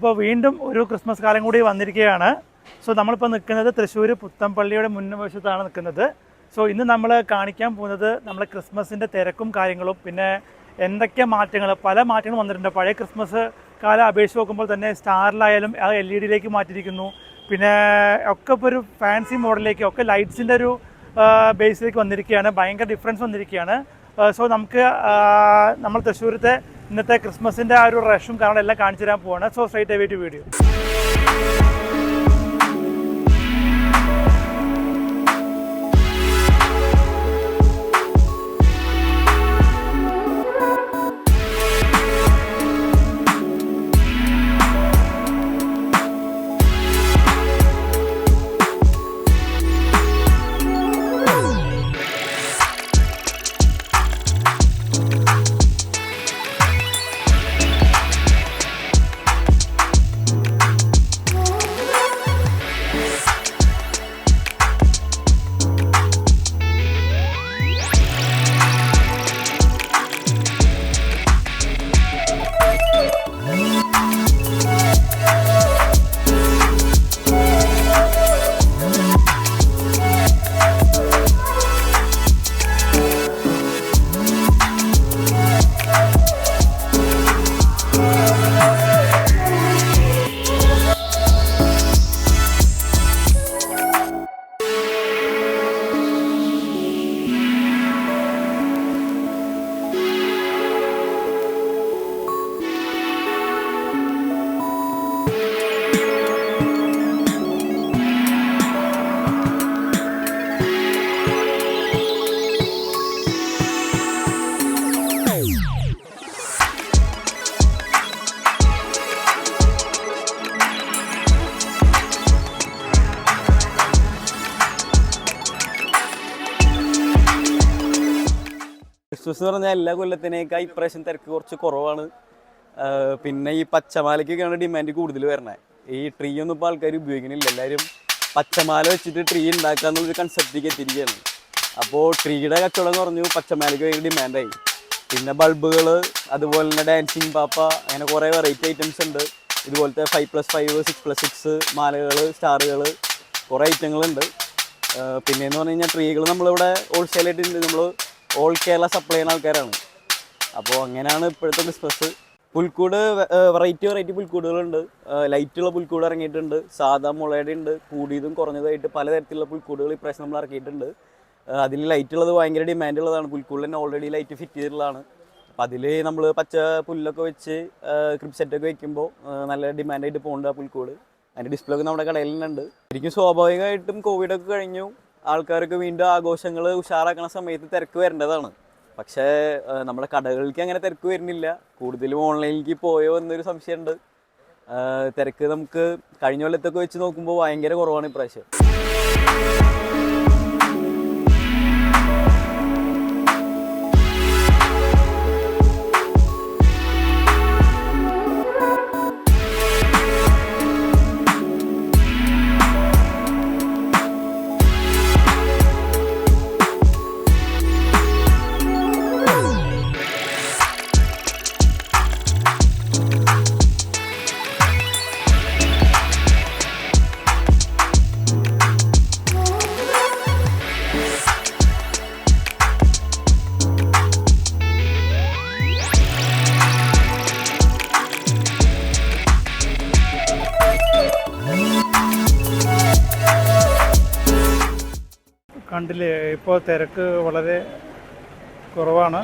അപ്പോൾ വീണ്ടും ഒരു ക്രിസ്മസ് കാലം കൂടി വന്നിരിക്കുകയാണ്. സോ നമ്മളിപ്പോൾ നിൽക്കുന്നത് തൃശ്ശൂർ പുത്തമ്പള്ളിയുടെ മുൻവശത്താണ് നിൽക്കുന്നത്. സോ ഇന്ന് നമ്മൾ കാണിക്കാൻ പോകുന്നത് നമ്മളെ ക്രിസ്മസിന്റെ തിരക്കും കാര്യങ്ങളും പിന്നെ എന്തൊക്കെ മാറ്റങ്ങൾ പല മാറ്റങ്ങളും വന്നിട്ടുണ്ട്. പഴയ ക്രിസ്മസ് കാലം അപേക്ഷിച്ച് നോക്കുമ്പോൾ തന്നെ സ്റ്റാറിലായാലും അത് എൽ ഇ ഡിയിലേക്ക് മാറ്റിയിരിക്കുന്നു. പിന്നെ ഒക്കെ ഇപ്പോൾ ഒരു ഫാൻസി മോഡലിലേക്ക് ഒക്കെ ലൈറ്റ്സിന്റെ ഒരു ബേസിലേക്ക് വന്നിരിക്കുകയാണ്. ഭയങ്കര ഡിഫറൻസ് വന്നിരിക്കുകയാണ്. സോ നമുക്ക് നമ്മൾ തൃശ്ശൂരത്തെ ഇന്നത്തെ ക്രിസ്മസിന്റെ ആ ഒരു റഷും കാരണം എല്ലാം കാണിച്ചു തരാൻ പോവാണ്. So straight away video Christmas എന്ന് പറഞ്ഞാൽ എല്ലാ കൊല്ലത്തിനേക്കാൾ ഇപ്രാവശ്യം തിരക്ക് കുറച്ച് കുറവാണ്. പിന്നെ ഈ പച്ചമാലയ്ക്കൊക്കെയാണ് ഡിമാൻഡ് കൂടുതൽ വരണേ. ഈ ട്രീ ഒന്നും ഇപ്പോൾ ആൾക്കാർ ഉപയോഗിക്കുന്നില്ല എല്ലാവരും പച്ചമാല വെച്ചിട്ട് ട്രീ ഉണ്ടാക്കുക എന്നുള്ളൊരു കൺസെപ്റ്റിലേക്ക് എത്തിയിരിക്കുകയാണ് അപ്പോൾ ട്രീയുടെ കച്ചവടം കുറഞ്ഞു പച്ചമാലയ്ക്ക് ഭയങ്കര ഡിമാൻഡായി പിന്നെ ബൾബുകൾ അതുപോലെ തന്നെ ഡാൻസിങ് പാപ്പ അങ്ങനെ കുറേ വെറൈറ്റി ഐറ്റംസ് ഉണ്ട്. ഇതുപോലത്തെ five plus five six plus six മാലകൾ സ്റ്റാറുകൾ കുറേ ഐറ്റങ്ങളുണ്ട് പിന്നെ എന്ന് പറഞ്ഞു കഴിഞ്ഞാൽ ട്രീകൾ നമ്മളിവിടെ ഹോൾസെയിലായിട്ട് നമ്മൾ ഓൾ കേരള സപ്ലൈ ചെയ്യുന്ന ആൾക്കാരാണ്. അപ്പോൾ അങ്ങനെയാണ് ഇപ്പോഴത്തെ ബിസിനസ് പുൽക്കൂട് വെറൈറ്റി വെറൈറ്റി പുൽക്കൂടുകളുണ്ട്. ലൈറ്റുള്ള പുൽക്കൂട് ഇറങ്ങിയിട്ടുണ്ട്. സാധാ മുളയുടെ ഉണ്ട്. കൂടിയതും കുറഞ്ഞതായിട്ട് പലതരത്തിലുള്ള പുൽക്കൂടുകൾ ഇപ്രാവശ്യം നമ്മൾ ഇറക്കിയിട്ടുണ്ട്. അതിൽ ലൈറ്റ് ഉള്ളത് ഭയങ്കര ഡിമാൻഡ് ഉള്ളതാണ്. പുൽക്കൂടിൽ തന്നെ ഓൾറെഡി ലൈറ്റ് ഫിറ്റ് ചെയ്തിട്ടുള്ളതാണ്. അപ്പോൾ അതിൽ നമ്മൾ പച്ച പുല്ലൊക്കെ വെച്ച് ക്രിപ്പ് സെറ്റൊക്കെ വെക്കുമ്പോൾ നല്ല ഡിമാൻഡായിട്ട് പോകുന്നുണ്ട് ആ പുൽക്കൂട്. അതിന്റെ ഡിസ്പ്ലേ ഒക്കെ നമ്മുടെ കടയിൽ ഉണ്ട്. ശരിക്കും സ്വാഭാവികമായിട്ടും കോവിഡൊക്കെ കഴിഞ്ഞു. ആൾക്കാരൊക്കെ വീണ്ടും ആഘോഷങ്ങൾ ഉഷാറാക്കണ സമയത്ത് തിരക്ക് വരേണ്ടതാണ്. പക്ഷേ നമ്മുടെ കടകളിലേക്ക് അങ്ങനെ തിരക്ക് വരുന്നില്ല. കൂടുതലും ഓൺലൈനിലേക്ക് പോയോ എന്നൊരു സംശയമുണ്ട്. തിരക്ക് നമുക്ക് കഴിഞ്ഞ കൊല്ലത്തൊക്കെ വെച്ച് നോക്കുമ്പോൾ ഭയങ്കര കുറവാണ് ഇപ്രാവശ്യം. ഇപ്പോൾ തിരക്ക് വളരെ കുറവാണ്.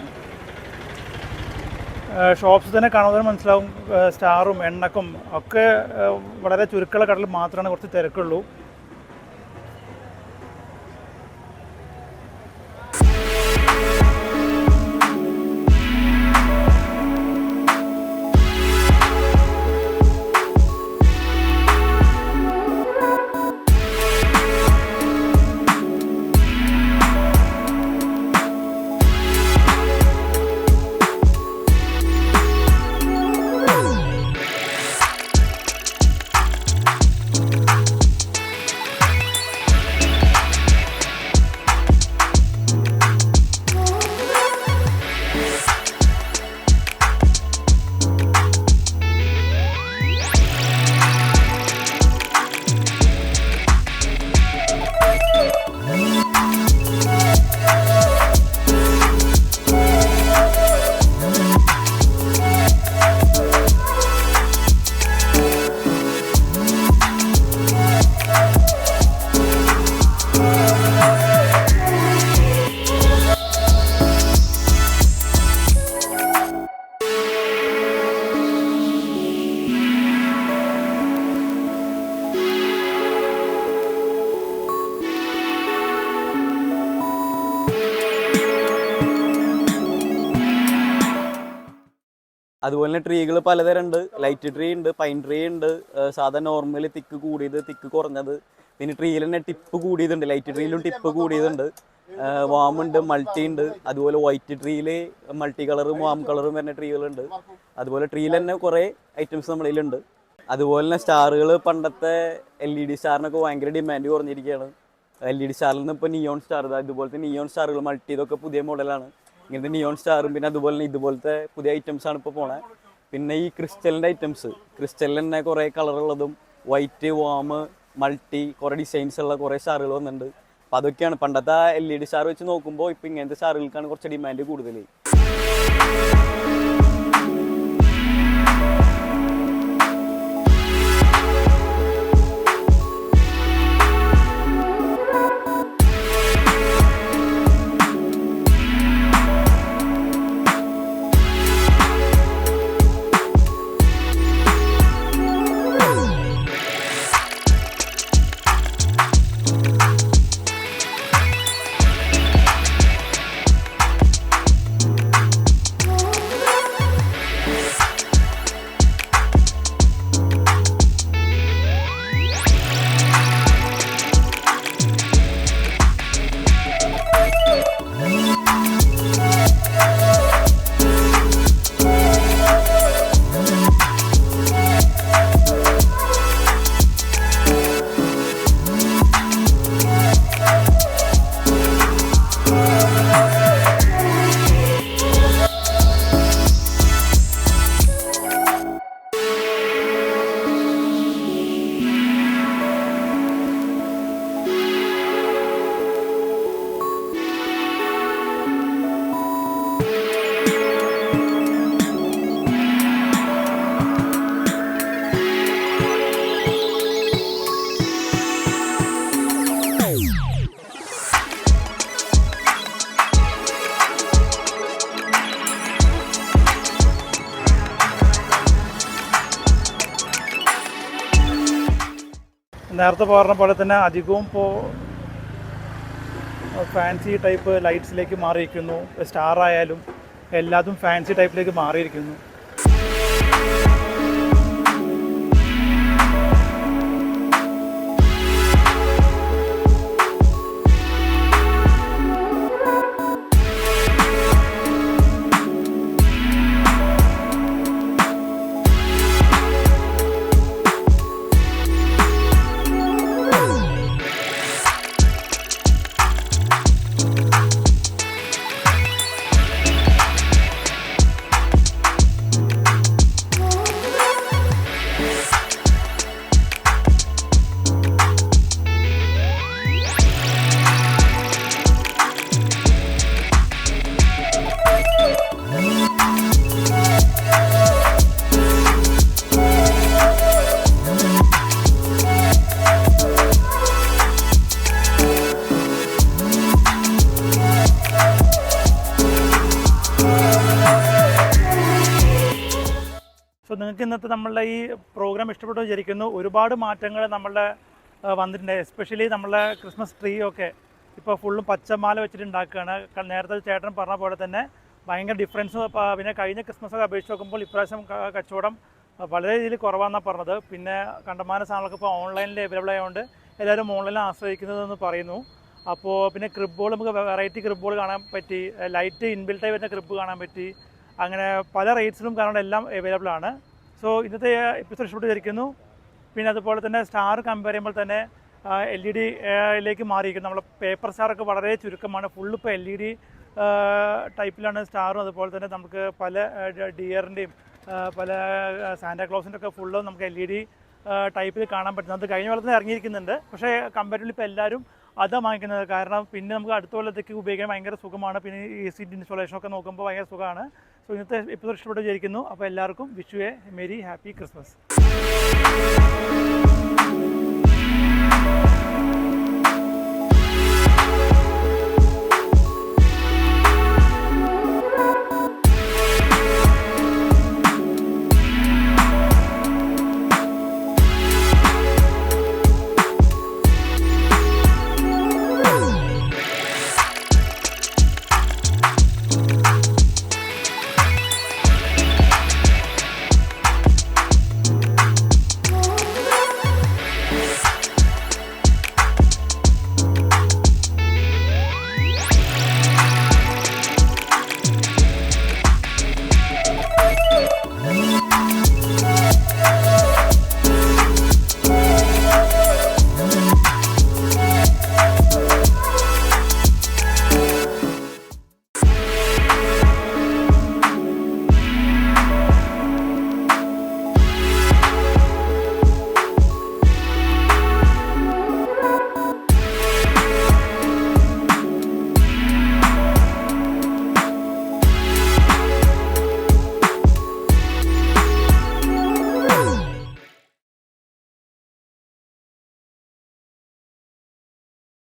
ഷോപ്സ് തന്നെ കാണുമ്പോൾ തന്നെ മനസ്സിലാവും സ്റ്റാറും എണ്ണക്കും ഒക്കെ വളരെ ചുരുക്കമുള്ള കടലിൽ മാത്രമാണ് കുറച്ച് തിരക്കുള്ളൂ. അതുപോലെ തന്നെ ട്രീകൾ പലതരം ഉണ്ട് ലൈറ്റ് ട്രീ ഉണ്ട് പൈൻ ട്രീ ഉണ്ട് സാധാ നോർമൽ തിക്ക് കൂടിയത് തിക്ക് കുറഞ്ഞത്. പിന്നെ ട്രീയിൽ തന്നെ ടിപ്പ് കൂടിയതുണ്ട്. ലൈറ്റ് ട്രീയിലും ടിപ്പ് കൂടിയതുണ്ട്. വാമുണ്ട് മൾട്ടി ഉണ്ട് അതുപോലെ വൈറ്റ് ട്രീയിൽ മൾട്ടി കളറും വാം കളറും വരുന്ന ട്രീകളുണ്ട് അതുപോലെ ട്രീയിൽ തന്നെ കുറേ ഐറ്റംസ് നമ്മളിലുണ്ട്. അതുപോലെ തന്നെ സ്റ്റാറുകൾ പണ്ടത്തെ എൽ ഇ ഡി സ്റ്റാറിനൊക്കെ ഭയങ്കര ഡിമാൻഡ് കുറഞ്ഞിരിക്കുകയാണ്. എൽ ഇ ഡി സ്റ്റാറിൽ നിന്ന് ഇപ്പോൾ നിയോൺ സ്റ്റാർ ഇതുപോലത്തെ നിയോൺ സ്റ്റാറുകൾ മൾട്ടി ഇതൊക്കെ പുതിയ മോഡലാണ് ഇങ്ങനത്തെ നിയോൺ സ്റ്റാറും പിന്നെ അതുപോലെ ഇതുപോലത്തെ പുതിയ ഐറ്റംസ് ആണ് ഇപ്പോൾ പോണേ. പിന്നെ ഈ ക്രിസ്റ്റലിന്റെ ഐറ്റംസ് ക്രിസ്റ്റലിൽ തന്നെ കുറേ കളറുള്ളതും വൈറ്റ് വാമ് മൾട്ടി കുറേ ഡിസൈൻസ് ഉള്ള കുറേ സ്റ്റാറുകൾ വന്നിട്ടുണ്ട്. അപ്പോൾ അതൊക്കെയാണ്. പണ്ടത്തെ എൽ ഇ ഡി സ്റ്റാർ വെച്ച് നോക്കുമ്പോൾ ഇപ്പോൾ ഇങ്ങനത്തെ സ്റ്റാറുകൾക്കാണ് കുറച്ച് ഡിമാൻഡ് കൂടുതൽ നേരത്തെ പറഞ്ഞ പോലെ തന്നെ അധികവും ഇപ്പോൾ ഫാൻസി ടൈപ്പ് ലൈറ്റ്സിലേക്ക് മാറിയിരിക്കുന്നു. സ്റ്റാർ ആയാലും എല്ലാതും ഫാൻസി ടൈപ്പിലേക്ക് മാറിയിരിക്കുന്നു. നിങ്ങൾക്ക് ഇന്നത്തെ നമ്മളുടെ ഈ പ്രോഗ്രാം ഇഷ്ടപ്പെട്ടു വിചാരിക്കുന്നു. ഒരുപാട് മാറ്റങ്ങൾ നമ്മളുടെ വന്നിട്ടുണ്ട്. എസ്പെഷ്യലി നമ്മളുടെ ക്രിസ്മസ് ട്രീ ഒക്കെ ഇപ്പോൾ ഫുള്ളും പച്ചമാല വെച്ചിട്ട് ഉണ്ടാക്കുകയാണ് നേരത്തെ ചേട്ടൻ പറഞ്ഞ പോലെ തന്നെ ഭയങ്കര ഡിഫറൻസ് പിന്നെ കഴിഞ്ഞ ക്രിസ്മസ് ഒക്കെ അപേക്ഷിച്ച് നോക്കുമ്പോൾ ഇപ്രാവശ്യം കച്ചവടം വളരെ രീതിയിൽ കുറവാണെന്നാണ് പറഞ്ഞത്. പിന്നെ കണ്ടമാന സാധനങ്ങളൊക്കെ ഇപ്പോൾ ഓൺലൈനിൽ അവൈലബിൾ ആയതുകൊണ്ട് എല്ലാവരും ഓൺലൈനിൽ ആശ്രയിക്കുന്നതെന്ന് പറയുന്നു. അപ്പോൾ പിന്നെ ക്രിബുകൾ നമുക്ക് വെറൈറ്റി ക്രിബുകൾ കാണാൻ പറ്റി ലൈറ്റ് ഇൻബിൽട്ടായി വരുന്ന ക്രിബ് കാണാൻ പറ്റി അങ്ങനെ പല റേറ്റ്സിലും കാരണം എല്ലാം അവൈലബിൾ ആണ്. സോ ഇന്നത്തെ എപ്പിസോഡ് ഇഷ്ടപ്പെട്ട് വിചാരിക്കുന്നു പിന്നെ അതുപോലെ തന്നെ സ്റ്റാർ കമ്പയർ ചെയ്യുമ്പോൾ തന്നെ എൽ ഇ ഡിയിലേക്ക് മാറിയിരിക്കുന്നു. നമ്മളെ പേപ്പർ സ്റ്റാറൊക്കെ വളരെ ചുരുക്കമാണ്. ഫുള്ള് ഇപ്പോൾ എൽ ഇ ഡി ടൈപ്പിലാണ് സ്റ്റാറും അതുപോലെ തന്നെ നമുക്ക് പല ഡിയറിന്റെയും പല സാന്റാക്ലോസിന്റെ ഒക്കെ ഫുള്ള് നമുക്ക് എൽ ഇ ഡി ടൈപ്പിൽ കാണാൻ പറ്റുന്നത് അത് കഴിഞ്ഞ കാലത്ത് ഇറങ്ങിയിരിക്കുന്നുണ്ട്. പക്ഷേ കമ്പാരിറ്റീവ്ലി ഇപ്പോൾ എല്ലാവരും അതാണ് വാങ്ങിക്കുന്നത്. കാരണം പിന്നെ നമുക്ക് അടുത്ത കൊല്ലത്തേക്ക് ഉപയോഗിക്കാൻ ഭയങ്കര സുഖമാണ്. പിന്നെ ഈ ഇൻസ്റ്റോളേഷൻ ഒക്കെ നോക്കുമ്പോൾ ഭയങ്കര സുഖമാണ്. സോ ഇന്നത്തെ എപ്പിസോഡ് ഇഷ്ടപ്പെട്ട് വിചാരിക്കുന്നു. അപ്പോൾ എല്ലാവർക്കും Vishu a merry happy Christmas